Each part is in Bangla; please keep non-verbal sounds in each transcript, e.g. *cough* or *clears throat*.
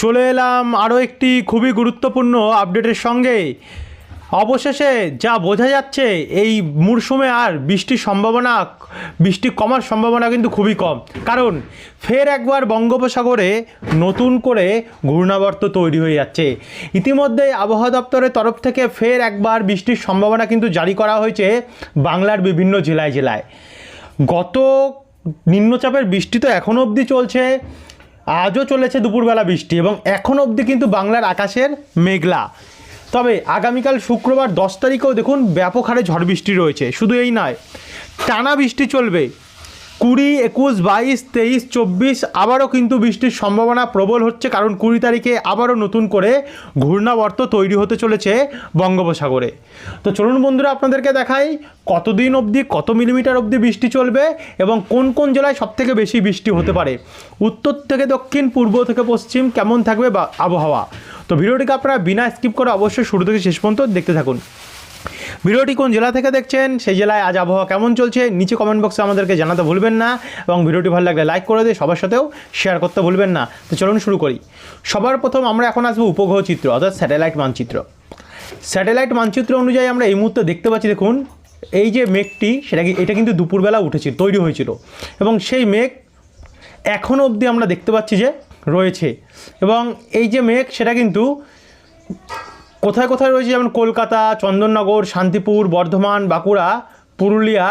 চলে এলাম আরও একটি খুবই গুরুত্বপূর্ণ আপডেটের সঙ্গে। অবশেষে যা বোঝা যাচ্ছে, এই মরশুমে আর বৃষ্টির সম্ভাবনা, বৃষ্টি কমার সম্ভাবনা কিন্তু খুবই কম। কারণ ফের একবার বঙ্গোপসাগরে নতুন করে ঘূর্ণাবর্ত তৈরি হয়ে যাচ্ছে। ইতিমধ্যে আবহাওয়া দপ্তরের তরফ থেকে ফের একবার বৃষ্টির সম্ভাবনা কিন্তু জারি করা হয়েছে বাংলার বিভিন্ন জেলায় জেলায়। গত নিম্নচাপের বৃষ্টি তো এখনও অবধি চলছে। আজও চলেছে দুপুরবেলা বৃষ্টি এবং এখন অবধি কিন্তু বাংলার আকাশের মেঘলা। তবে আগামীকাল শুক্রবার দশ তারিখেও দেখুন ব্যাপক হারে ঝড় বৃষ্টি রয়েছে। শুধু এই নয়, টানা বৃষ্টি চলবে। কুড়ি, একুশ, বাইশ, তেইশ, চব্বিশ, আবারও কিন্তু বৃষ্টির সম্ভাবনা প্রবল হচ্ছে কারণ কুড়ি তারিখে আবারও নতুন করে ঘূর্ণাবর্ত তৈরি হতে চলেছে বঙ্গোপসাগরে। তো চলুন বন্ধুরা, আপনাদেরকে দেখাই কতদিন অবধি, কত মিলিমিটার অবধি বৃষ্টি চলবে এবং কোন কোন জেলায় সবথেকে বেশি বৃষ্টি হতে পারে? উত্তর থেকে দক্ষিণ, পূর্ব থেকে পশ্চিম কেমন থাকবে বা আবহাওয়া? তো ভিডিওটিকে আপনারা বিনা স্কিপ করে অবশ্যই শুরু থেকে শেষ পর্যন্ত দেখতে থাকুন। ভিডিওটি কোন জেলা থেকে দেখছেন, সেই জেলায় আজ আবহাওয়া কেমন চলছে, নিচে কমেন্ট বক্সে আমাদেরকে জানাতে ভুলবেন না এবং ভিডিওটি ভালো লাগলে লাইক করে দিয়ে সবার সাথেও শেয়ার করতে ভুলবেন না। তো চলুন শুরু করি। সবার প্রথম আমরা এখন আসব উপগ্রহ চিত্র, অর্থাৎ স্যাটেলাইট মানচিত্র। স্যাটেলাইট মানচিত্র অনুযায়ী আমরা এই মুহূর্তে দেখতে পাচ্ছি, দেখুন, এই যে মেঘটি, সেটা এটা কিন্তু দুপুরবেলা উঠেছিল তৈরি হয়েছিল। এবং সেই মেঘ এখনও অবধি আমরা দেখতে পাচ্ছি যে রয়েছে। এবং এই যে মেঘ, সেটা কিন্তু কোথায় কোথায় রয়েছে যেমন কলকাতা, চন্দননগর, শান্তিপুর, বর্ধমান, বাঁকুড়া, পুরুলিয়া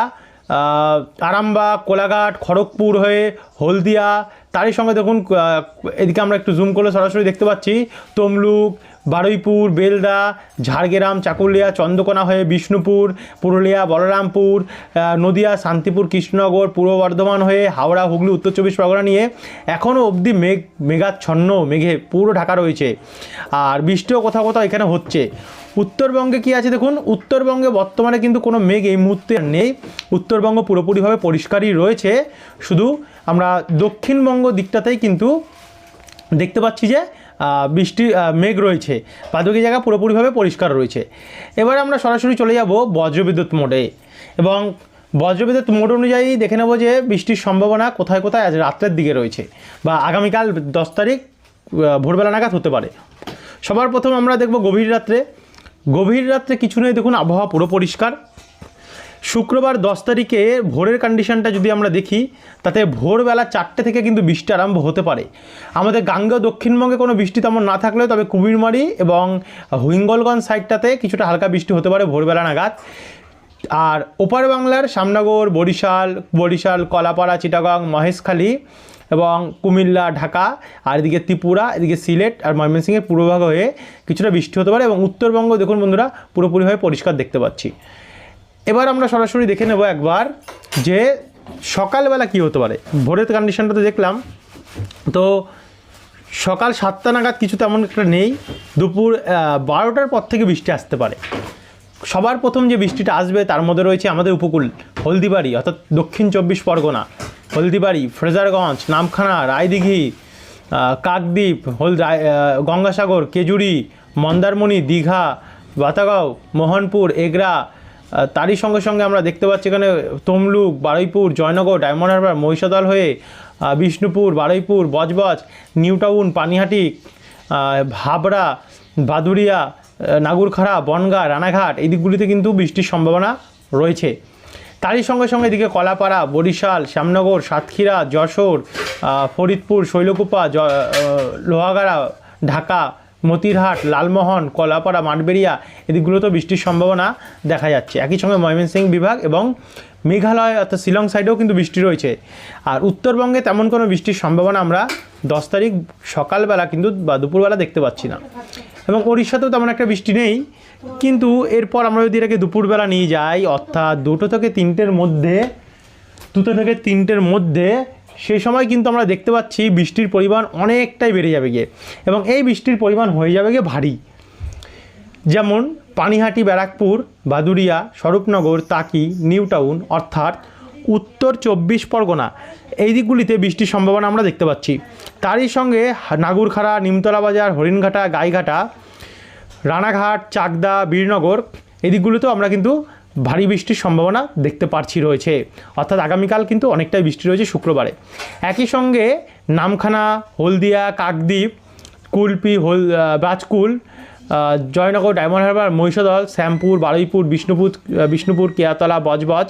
আরামবাগ, কোলাঘাট, খড়গপুর হয়ে হলদিয়া, তারই সঙ্গে দেখুন এদিকে আমরা একটু জুম করলে সরাসরি দেখতে পাচ্ছি, তমলুক বারুইপুর, বেলদা, ঝাড়গ্রাম, চাকুলিয়া, চন্দ্রকোনা হয়ে বিষ্ণুপুর, পুরুলিয়া, বলরামপুর নদিয়া, শান্তিপুর, কৃষ্ণনগর, পূর্ব বর্ধমান হয়ে হাওড়া, হুগলি, উত্তর চব্বিশ পরগনা নিয়ে এখনও অবধি মেঘ মেঘাচ্ছন্ন, মেঘে পুরো ঢাকা রয়েছে। আর বৃষ্টিও কোথাও কোথাও এখানে হচ্ছে। উত্তরবঙ্গে কি আছে দেখুন? উত্তরবঙ্গে বর্তমানে কিন্তু কোনো মেঘ এই মুহূর্তে নেই। উত্তরবঙ্গ পুরোপুরিভাবে পরিষ্কারই রয়েছে। শুধু আমরা দক্ষিণবঙ্গ দিকটাতেই কিন্তু দেখতে পাচ্ছি যে বৃষ্টি মেঘ রয়েছে। বাদবাকি জায়গা পুরোপুরিভাবে পরিষ্কার রয়েছে। এবার আমরা সরাসরি চলে যাব বজ্রবিদ্যুৎ মোডে। এবং বজ্রবিদ্যুৎ মোড অনুযায়ী দেখে নেব যে বৃষ্টির সম্ভাবনা কোথায় কোথায় আজ রাত্রের দিকে রয়েছে বা আগামীকাল দশ তারিখ ভোরবেলা নাগাদ হতে পারে। সবার প্রথম আমরা দেখব গভীর রাত্রে। গভীর রাত্রে কিছু নেই, দেখুন, আবহাওয়া পুরো পরিষ্কার। শুক্রবার দশ তারিখে ভোরের কন্ডিশনটা যদি আমরা দেখি, তাতে ভোরবেলা চারটে থেকে কিন্তু বৃষ্টি আরম্ভ হতে পারে। আমাদের গাঙ্গেয় দক্ষিণবঙ্গে কোনো বৃষ্টি তেমন না থাকলেও তবে কুমিরমারি এবং হুইঙ্গলগঞ্জ সাইডটাতে কিছুটা হালকা বৃষ্টি হতে পারে ভোরবেলা নাগাদ। আর ওপার বাংলার শ্যামনগর বরিশাল বরিশাল, কলাপাড়া, চিটাগং, মহেশখালী এবং কুমিল্লা, ঢাকা, আর এদিকে ত্রিপুরা, এদিকে সিলেট আর ময়মনসিংহের পূর্বভাগ হয়ে কিছুটা বৃষ্টি হতে পারে এবং উত্তরবঙ্গ, দেখুন বন্ধুরা পুরোপুরিভাবে পরিষ্কার দেখতে পাচ্ছি। এবার আমরা সরাসরি দেখে নেব একবার যে সকালবেলা কি হতে পারে। ভোরের কন্ডিশনটা তো দেখলাম। তো সকাল সাতটা নাগাদ কিছু তেমন একটা নেই। দুপুর বারোটার পর থেকে বৃষ্টি আসতে পারে। সবার প্রথম যে বৃষ্টিটা আসবে, তার মধ্যে রয়েছে আমাদের উপকূল, হলদিবাড়ি, অর্থাৎ দক্ষিণ চব্বিশ পরগনা, হলদিবাড়ি, ফ্রেজারগঞ্জ, নামখানা, রায়দিঘি কাকদ্বীপ হল গঙ্গাসাগর, কেজুরি, মন্দারমণি, দীঘা, বাতাগাঁও, মোহনপুর, এগরা তারই সঙ্গে সঙ্গে আমরা দেখতে পাচ্ছি এখানে তমলুক বারুইপুর জয়নগর ডায়মন্ড হারবার মহিষাদল হয়ে বিষ্ণুপুর বারুইপুর বজবজ নিউ টাউন পানিহাটি বাদুরিয়া আহ, নাগুরখাড়া বনগা রানাঘাট এই দিকগুলিতে কিন্তু বৃষ্টির সম্ভাবনা রয়েছে। তারই সঙ্গে সঙ্গে এদিকে কলাপাড়া বরিশাল শ্যামনগর সাতক্ষীরা যশোর ফরিদপুর শৈলকুপা লোহাগাড়া ঢাকা মতিরহাট, লালমোহন, কলাপাড়া, মাঠবেড়িয়া এদিকগুলোতেও বৃষ্টির সম্ভাবনা দেখা যাচ্ছে। একই সঙ্গে ময়মনসিংহ বিভাগ এবং মেঘালয় অর্থাৎ শিলং সাইডেও কিন্তু বৃষ্টি রয়েছে। আর উত্তরবঙ্গে তেমন কোনো বৃষ্টির সম্ভাবনা আমরা দশ তারিখ সকালবেলা কিন্তু বা দুপুরবেলা দেখতে পাচ্ছি না। এবং উড়িষ্যাতেও তেমন একটা বৃষ্টি নেই। কিন্তু এরপর আমরা যদি এটাকে দুপুরবেলা নিয়ে যাই, অর্থাৎ দুটো থেকে তিনটের মধ্যে, দুটো থেকে তিনটের মধ্যে সেই সময় কিন্তু আমরা দেখতে পাচ্ছি বৃষ্টির পরিমাণ অনেকটাই বেড়ে যাবে গিয়ে এবং এই বৃষ্টির পরিমাণ হয়ে যাবে গিয়ে ভারী। যেমন পানিহাটি, ব্যারাকপুর বাদুরিয়া স্বরূপনগর, তাকি নিউ টাউন অর্থাৎ উত্তর চব্বিশ পরগনা এই দিকগুলিতে বৃষ্টির সম্ভাবনা আমরা দেখতে পাচ্ছি। তারই সঙ্গে নাগুরখাড়া, নিমতলা বাজার, হরিণঘাটা, গাইঘাটা, রানাঘাট, চাকদা, বীরনগর এই দিকগুলোতেও আমরা কিন্তু ভারী বৃষ্টির সম্ভাবনা দেখতে পারছি রয়েছে। অর্থাৎ আগামীকাল কিন্তু অনেকটাই বৃষ্টি রয়েছে শুক্রবারে। একই সঙ্গে নামখানা, হলদিয়া, কাকদ্বীপ, কুলপি, হোল বাজকুল জয়নগর, ডায়মন্ড হারবার, মহিষাদল, শ্যামপুর, বারুইপুর, বিষ্ণুপুর বিষ্ণুপুর কেয়াতলা বজবজ,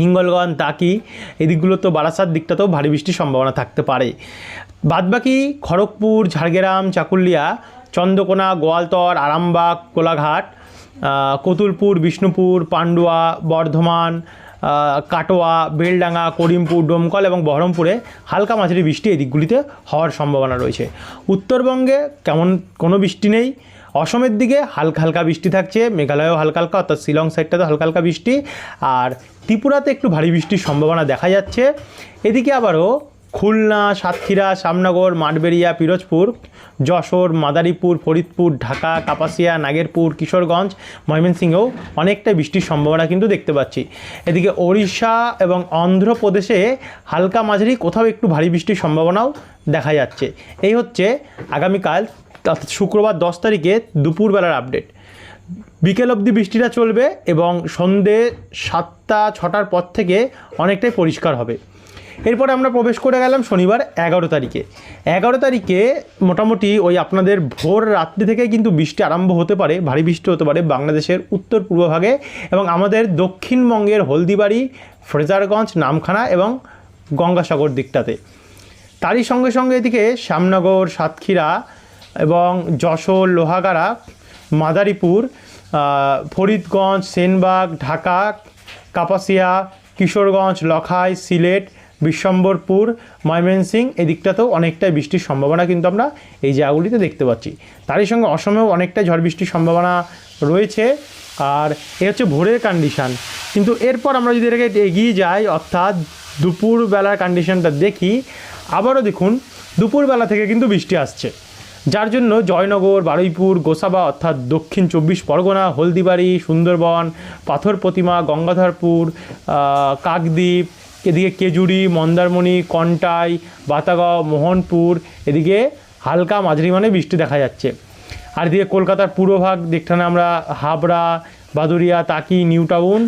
হিঙ্গলগঞ্জ তাকি এদিকগুলো তো বারাসাত দিকটাতেও ভারী বৃষ্টির সম্ভাবনা থাকতে পারে। বাদবাকি খড়গপুর, ঝাড়গ্রাম, চাকুলিয়া, চন্দ্রকোনা, গোয়ালতর, আরামবাগ, কোলাঘাট কতুলপুর, বিষ্ণুপুর, পান্ডুয়া, বর্ধমান কাটোয়া, বেলডাঙ্গা, করিমপুর, ডোমকল এবং বহরমপুরে হালকা মাঝারি বৃষ্টি এই দিকগুলিতে হওয়ার সম্ভাবনা রয়েছে। উত্তরবঙ্গে কেমন কোনো বৃষ্টি নেই। অসমের দিকে হালকা হালকা বৃষ্টি থাকছে, মেঘালয়েও হালকা হালকা, অর্থাৎ শিলং সাইডটাতে হালকা হালকা বৃষ্টি। আর ত্রিপুরাতে একটু ভারী বৃষ্টির সম্ভাবনা দেখা যাচ্ছে। এদিকে আবারও খুলনা, সাতক্ষীরা শ্যামনগর মাঠবেড়িয়া, পিরোজপুর, যশোর, মাদারীপুর, ফরিদপুর, ঢাকা, কাপাসিয়া, নাগেরপুর, কিশোরগঞ্জ, ময়মনসিংহেও অনেকটা বৃষ্টির সম্ভাবনা কিন্তু দেখতে পাচ্ছি। এদিকে ওড়িশা এবং অন্ধ্রপ্রদেশে হালকা মাঝারি, কোথাও একটু ভারী বৃষ্টির সম্ভাবনাও দেখা যাচ্ছে। এই হচ্ছে আগামীকাল, অর্থাৎ শুক্রবার দশ তারিখে দুপুরবেলার আপডেট। বিকেল অবধি বৃষ্টিটা চলবে এবং সন্ধে সাতটা, ছটার পর থেকে অনেকটাই পরিষ্কার হবে। এরপরে আমরা প্রবেশ করে গেলাম শনিবার এগারো তারিখে। এগারো তারিখে মোটামুটি ওই আপনাদের ভোর রাত্রি থেকে কিন্তু বৃষ্টি আরম্ভ হতে পারে, ভারী বৃষ্টি হতে পারে বাংলাদেশের উত্তর পূর্ব ভাগে এবং আমাদের দক্ষিণবঙ্গের হলদিবাড়ি, ফ্রেজারগঞ্জ, নামখানা এবং গঙ্গাসাগর দিকটাতে। তারই সঙ্গে সঙ্গে এদিকে শ্যামনগর, সাতক্ষীরা এবং যশোর, লোহাগাড়া, মাদারীপুর ফরিদগঞ্জ, সেনবাগ, ঢাকা, কাপাসিয়া, কিশোরগঞ্জ, লখাই, সিলেট বিশ্বম্বরপুর ময়মনসিং এদিকটাতেও দিকটাতেও অনেকটাই বৃষ্টির সম্ভাবনা কিন্তু আমরা এই জায়গাগুলিতে দেখতে পাচ্ছি। তারই সঙ্গে অসমেও অনেকটাই ঝড় বৃষ্টির সম্ভাবনা রয়েছে। আর এ হচ্ছে ভোরের কন্ডিশান কিন্তু এরপর আমরা যদি এটাকে এগিয়ে যাই, অর্থাৎ দুপুরবেলার কন্ডিশনটা দেখি, আবারও দেখুন, দুপুরবেলা থেকে কিন্তু বৃষ্টি আসছে। যার জন্য জয়নগর, বারুইপুর, গোসাবা, অর্থাৎ দক্ষিণ চব্বিশ পরগনা, হলদিবাড়ি, সুন্দরবন, পাথর প্রতিমা, গঙ্গাধরপুর কাকদ্বীপ এদিকে কেজুরি, মন্দারমণি, কন্টাই, বাতাগাঁও, মোহনপুর, এদিকে হালকা মাঝারি মানে বৃষ্টি দেখা যাচ্ছে। আর এদিকে কলকাতার পূর্বভাগ দিকটানে আমরা হাবড়া বাদুরিয়া তাকি নিউ টাউন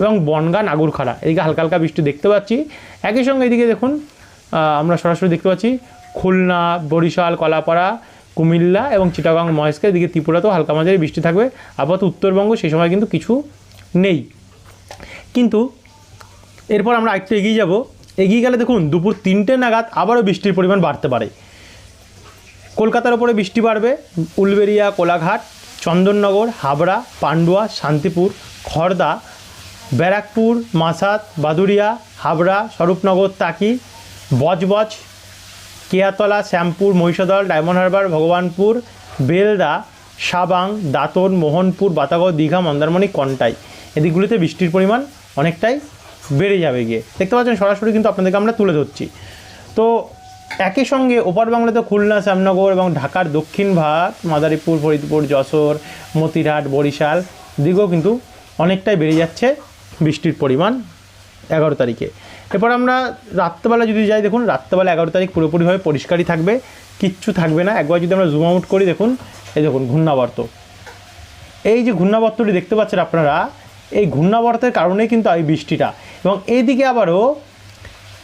এবং বনগা নাগরখাড়া এদিকে হালকা হালকা বৃষ্টি দেখতে পাচ্ছি। একই সঙ্গে এদিকে দেখুন আমরা সরাসরি দেখতে পাচ্ছি খুলনা, বরিশাল, কলাপাড়া, কুমিল্লা এবং চিটাগাং, মহেশকে। এদিকে ত্রিপুরাতেও হালকা মাঝারি বৃষ্টি থাকবে। আপাতত উত্তরবঙ্গ সেই সময় কিন্তু কিছু নেই। কিন্তু এরপর আমরা একটু এগিয়ে যাব। এগিয়ে গেলে দেখুন, দুপুর তিনটে নাগাদ আবারও বৃষ্টির পরিমাণ বাড়তে পারে। কলকাতার ওপরে বৃষ্টি বাড়বে। উলবেরিয়া কোলাঘাট, চন্দননগর, হাবড়া, পান্ডুয়া, শান্তিপুর খড়দা ব্যারাকপুর মাসাত বাদুরিয়া হাবড়া, স্বরূপনগর, তাকি, বজবজ, কেয়াতলা, শ্যামপুর, মহিষাদল, ডায়মন্ড হারবার, ভগবানপুর, বেলদা, সাবাং, দাঁতন, মোহনপুর, বাতাগড়, দীঘা, মন্দারমণি, কন্টাই। এদিকগুলিতে বৃষ্টির পরিমাণ অনেকটাই বেড়ে যাবে গিয়ে। দেখতে পাচ্ছেন সরাসরি কিন্তু আপনাদেরকে আমরা তুলে ধরছি। তো একই সঙ্গে ওপার বাংলাতে খুলনা, শ্যামনগর এবং ঢাকার দক্ষিণ ভাগ, মাদারীপুর, ফরিদপুর, যশোর, মতিরহাট, বরিশাল দিকেও কিন্তু অনেকটাই বেড়ে যাচ্ছে বৃষ্টির পরিমাণ এগারো তারিখে। এরপর আমরা রাত্রেবেলা যদি যাই, দেখুন রাত্রেবেলা এগারো তারিখ পুরোপুরিভাবে পরিষ্কারই থাকবে, কিচ্ছু থাকবে না। একবার যদি আমরা জুম আউট করি, দেখুন, এই দেখুন ঘূর্ণাবর্ত। এই যে ঘূর্ণাবর্তটি দেখতে পাচ্ছেন আপনারা এই ঘূর্ণাবর্তের কারণেই কিন্তু এই বৃষ্টিটা। এবং এইদিকে আবারও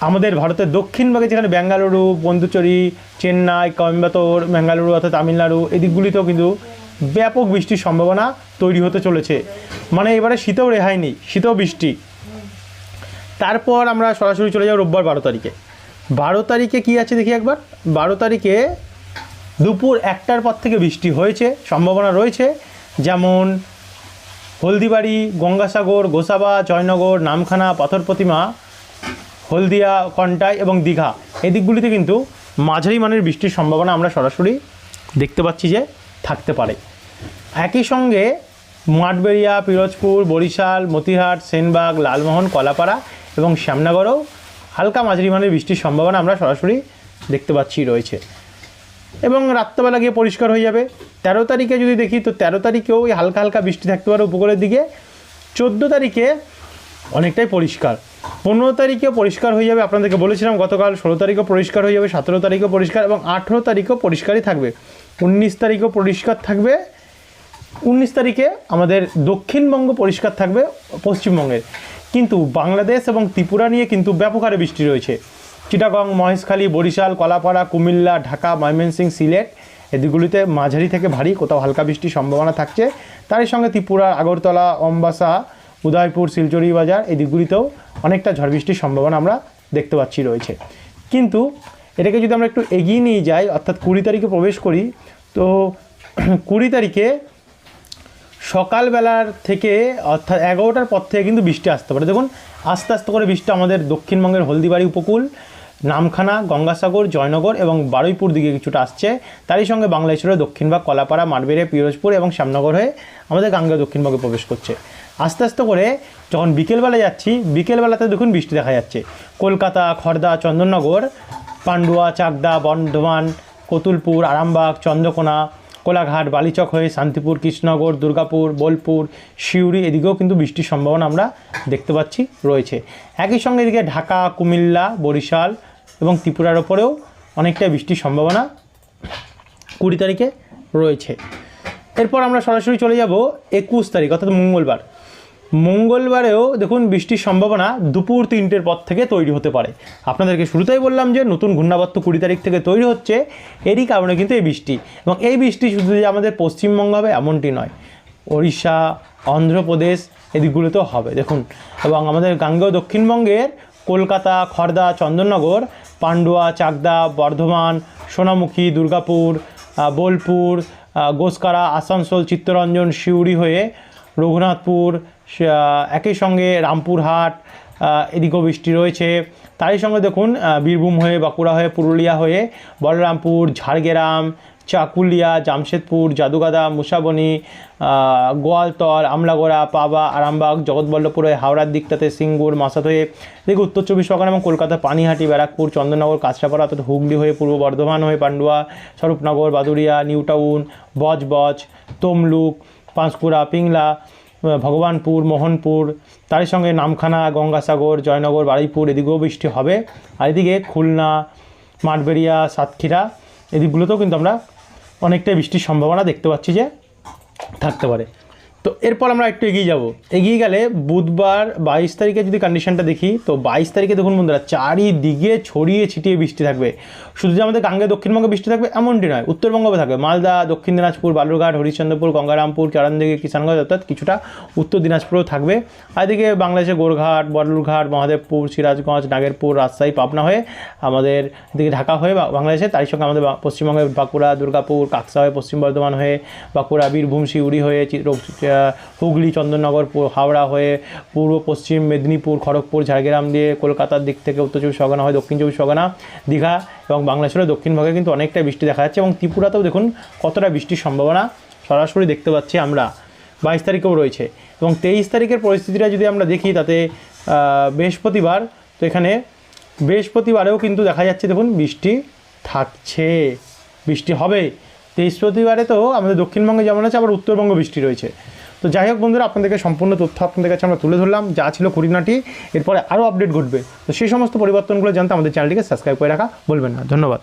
আমাদের ভারতের দক্ষিণ ভাগে যেখানে বেঙ্গালুরু পন্ডুচেরি, চেন্নাই, কোয়েম্বাটোর বেঙ্গালুরু অর্থাৎ তামিলনাড়ু, এই দিকগুলিতেও কিন্তু ব্যাপক বৃষ্টির সম্ভাবনা তৈরি হতে চলেছে। মানে এবারে শীতেও রেহাই নেই, শীতেও বৃষ্টি। তারপর আমরা সরাসরি চলে যাব রোববার বারো তারিখে। বারো তারিখে কী আছে দেখি একবার? বারো তারিখে দুপুর একটার পর থেকে বৃষ্টি হয়েছে, সম্ভাবনা রয়েছে। যেমন হলদিবাড়ি, গঙ্গাসাগর, গোসাবা, জয়নগর, নামখানা, পাথর প্রতিমা, হলদিয়া কন্টাই এবং দীঘা। এই দিকগুলিতে কিন্তু মাঝারি মানের বৃষ্টির সম্ভাবনা আমরা সরাসরি দেখতে পাচ্ছি যে থাকতে পারে। একই সঙ্গে মাঠবেড়িয়া, পিরোজপুর, বরিশাল, মতিহাট, সেনবাগ, লালমোহন, কলাপাড়া এবং শ্যামনগরেও হালকা মাঝারি মানের বৃষ্টির সম্ভাবনা আমরা সরাসরি দেখতে পাচ্ছি রয়েছে। এবং রাত্রেবেলা গিয়ে পরিষ্কার হয়ে যাবে। তেরো তারিখে যদি দেখি, তো তেরো তারিখেও ওই হালকা হালকা বৃষ্টি থাকতে পারে উপকূলের দিকে। চোদ্দ তারিখে অনেকটাই পরিষ্কার। পনেরো তারিখেও পরিষ্কার হয়ে যাবে, আপনাদেরকে বলেছিলাম গতকাল। ষোলো তারিখও পরিষ্কার হয়ে যাবে, সতেরো তারিখও পরিষ্কার এবং আঠেরো তারিখও পরিষ্কারই থাকবে। উনিশ তারিখও পরিষ্কার থাকবে। উনিশ তারিখে আমাদের দক্ষিণবঙ্গ পরিষ্কার থাকবে, পশ্চিমবঙ্গের। কিন্তু বাংলাদেশ এবং ত্রিপুরা নিয়ে কিন্তু ব্যাপক হারে বৃষ্টি রয়েছে। চিটাগং, মহেশখালী, বরিশাল, কলাপাড়া, কুমিল্লা, ঢাকা ময়মনসিং সিলেট এদিকগুলিতে মাঝারি থেকে ভারী কোথাও হালকা বৃষ্টির সম্ভাবনা থাকছে। তারই সঙ্গে ত্রিপুরা, আগরতলা, অম্বাসা, উদয়পুর, শিলচরি বাজার এই দিকগুলিতেও অনেকটা ঝড় বৃষ্টির সম্ভাবনা আমরা দেখতে পাচ্ছি রয়েছে। কিন্তু এটাকে যদি আমরা একটু এগিয়ে নিয়ে যাই, অর্থাৎ কুড়ি তারিখে প্রবেশ করি, তো *clears throat* কুড়ি তারিখে সকালবেলার থেকে, অর্থাৎ এগারোটার পর থেকে কিন্তু বৃষ্টি আসতে পারে। দেখুন, আস্তে আস্তে করে বৃষ্টি আমাদের দক্ষিণবঙ্গের হলদিবাড়ি উপকূল নামখানা, গঙ্গাসাগর, জয়নগর এবং বারুইপুর দিকে কিছুটা আসছে। তারই সঙ্গে বাংলাদেশের দক্ষিণভাগ কলাপাড়া, মারবেড়ে, পিরোজপুর এবং শ্যামনগর হয়ে আমাদের গাঙ্গেয় দক্ষিণবঙ্গে প্রবেশ করছে। আস্তে আস্তে করে যখন বিকেলবেলা যাচ্ছি, বিকেলবেলাতে দেখুন বৃষ্টি দেখা যাচ্ছে। কলকাতা খড়দা চন্দননগর, পান্ডুয়া, চাকদা, বর্ধমান, কতুলপুর, আরামবাগ, চন্দ্রকোনা, কোলাঘাট, বালিচক হয়ে শান্তিপুর, কৃষ্ণনগর, দুর্গাপুর, বোলপুর, সিউড়ি এদিকেও কিন্তু বৃষ্টির সম্ভাবনা আমরা দেখতে পাচ্ছি রয়েছে। একই সঙ্গে এদিকে ঢাকা, কুমিল্লা, বরিশাল এবং ত্রিপুরার ওপরেও অনেকটা বৃষ্টির সম্ভাবনা কুড়ি তারিখে রয়েছে। এরপর আমরা সরাসরি চলে যাব একুশ তারিখ, অর্থাৎ মঙ্গলবার। মঙ্গলবারেও দেখুন বৃষ্টির সম্ভাবনা দুপুর তিনটের পর থেকে তৈরি হতে পারে। আপনাদেরকে শুরুতেই বললাম যে নতুন ঘূর্ণাবর্ত কুড়ি তারিখ থেকে তৈরি হচ্ছে, এরই কারণে কিন্তু এই বৃষ্টি। এবং এই বৃষ্টি শুধু যে আমাদের পশ্চিমবঙ্গ হবে, এমনটি নয়। ওড়িশা, অন্ধ্রপ্রদেশ এদিকগুলোতেও হবে। দেখুন, এবং আমাদের গাঙ্গেয় দক্ষিণবঙ্গের কলকাতা খড়দা চন্দননগর পান্ডুয়া, চাকদা, বর্ধমান, সোনামুখী, দুর্গাপুর বোলপুর গোসকারা, আসানসোল, চিত্তরঞ্জন সিউড়ি হয়ে রঘুনাথপুর একই সঙ্গে রামপুরহাট এদিকেও বৃষ্টি রয়েছে। তারই সঙ্গে দেখুন বীরভূম হয়ে, বাঁকুড়া হয়ে, পুরুলিয়া হয়ে, বলরামপুর, ঝাড়গ্রাম চাকুলিয়া, জামশেদপুর, জাদুগাদা, মুসাবনি গোয়ালতর, আমলাগোড়া, পাবা, আরামবাগ, জগৎবল্লভপুর, হাওড়ার দিকটাতে সিঙ্গুর মাসাত এদিকে উত্তর চব্বিশ পরগনা এবং কলকাতা, পানিহাটি, ব্যারাকপুর, চন্দননগর, কাঁচরাপাড়া, অর্থাৎ হুগলি হয়ে পূর্ব বর্ধমান হয়ে পান্ডুয়া, স্বরূপনগর বাদুরিয়া নিউ টাউন বজবজ, তমলুক, পাঁশকুড়া, পিংলা ভগবানপুর, মোহনপুর, তারই সঙ্গে নামখানা, গঙ্গাসাগর, জয়নগর, বারুইপুর, এদিকেও বৃষ্টি হবে। আর এদিকে খুলনা, মাঠবেড়িয়া, সাতক্ষীরা, এদিকগুলোতেও কিন্তু আমরা অনেকটাই বৃষ্টির সম্ভাবনা দেখতে পাচ্ছি যে থাকতে পারে। তো এরপর আমরা একটু এগিয়ে যাব। এগিয়ে গেলে বুধবার বাইশ তারিখে যদি কন্ডিশনটা দেখি, তো বাইশ তারিখে দেখুন বন্ধুরা, চারিদিকে ছড়িয়ে ছিটিয়ে বৃষ্টি থাকবে। শুধু যে আমাদের গাঙ্গে দক্ষিণবঙ্গে বৃষ্টি থাকবে এমনটি নয় উত্তরবঙ্গে থাকবে। মালদা, দক্ষিণ দিনাজপুর, বালুরঘাট, হরিশ্চন্দ্রপুর, গঙ্গারামপুর কারণদিঘি কিষানগঞ্জ, অর্থাৎ কিছুটা উত্তর দিনাজপুরেও থাকবে। এদিকে বাংলাদেশে গোরঘাট বদলুরঘাট মহাদেবপুর, সিরাজগঞ্জ, নাগেরপুর, রাজশাহী, পাবনা হয়ে আমাদের এদিকে ঢাকা হয়ে বাংলাদেশে তারই সঙ্গে আমাদের পশ্চিমবঙ্গে বাঁকুড়া, দুর্গাপুর, কাকসা হয়ে পশ্চিম বর্ধমান হয়ে বাঁকুড়া, বীরভূম সিউড়ি হয়ে হুগলি, চন্দননগর হাওড়া হয়ে পূর্ব, পশ্চিম, মেদিনীপুর, খড়গপুর, ঝাড়গ্রাম দিয়ে কলকাতার দিক থেকে উত্তর চব্বিশ পরগনা হয়, দক্ষিণ চব্বিশ পরগনা, দীঘা এবং বাংলাদেশের দক্ষিণ ভাগে কিন্তু অনেকটা বৃষ্টি দেখা যাচ্ছে এবং ত্রিপুরাতেও দেখুন কতটা বৃষ্টির সম্ভাবনা সরাসরি দেখতে পাচ্ছি আমরা। বাইশ তারিখেও রয়েছে এবং তেইশ তারিখের পরিস্থিতিটা যদি আমরা দেখি তাতে বৃহস্পতিবার, তো এখানে বৃহস্পতিবারেও কিন্তু দেখা যাচ্ছে দেখুন বৃষ্টি থাকছে, বৃষ্টি হবে। বৃহস্পতিবারে তো আমাদের দক্ষিণবঙ্গে যেমন আছে, আবার উত্তরবঙ্গ বৃষ্টি রয়েছে। তো যাই হোক বন্ধুরা, আপনাদেরকে সম্পূর্ণ তথ্য আপনাদের কাছে আমরা তুলে ধরলাম, যা ছিল খুঁটিনাটি এরপরে আরও আপডেট ঘটবে। তো সেই সমস্ত পরিবর্তনগুলো জানতে আমাদের চ্যানেলটিকে সাবস্ক্রাইব করে রাখা বলবেন না। ধন্যবাদ।